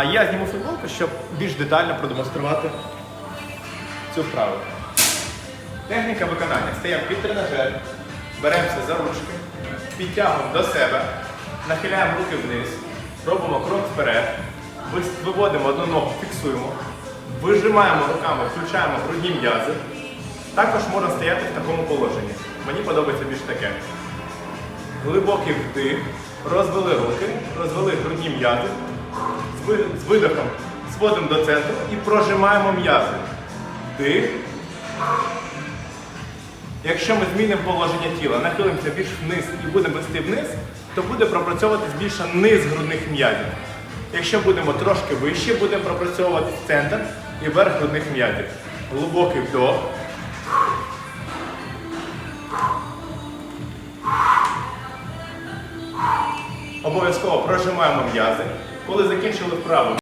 А я зніму футболку, щоб більш детально продемонструвати цю вправу. Техніка виконання. Стаємо під тренажер, беремося за ручки, підтягуємо до себе, нахиляємо руки вниз, робимо крок вперед, виводимо одну ногу, фіксуємо, вижимаємо руками, включаємо грудні м'язи. Також можна стояти в такому положенні. Мені подобається більш таке. Глибокий вдих, розвели руки, розвели грудні м'язи, з видихом зводимо до центру і прожимаємо м'язи. Вдих. Якщо ми змінимо положення тіла, нахилимося більш вниз і будемо вести вниз, то буде пропрацьовуватись більше низ грудних м'язів. Якщо будемо трошки вище, будемо пропрацьовувати центр і верх грудних м'язів. Глибокий вдох. Обов'язково прожимаємо м'язи. Коли закінчили вправу,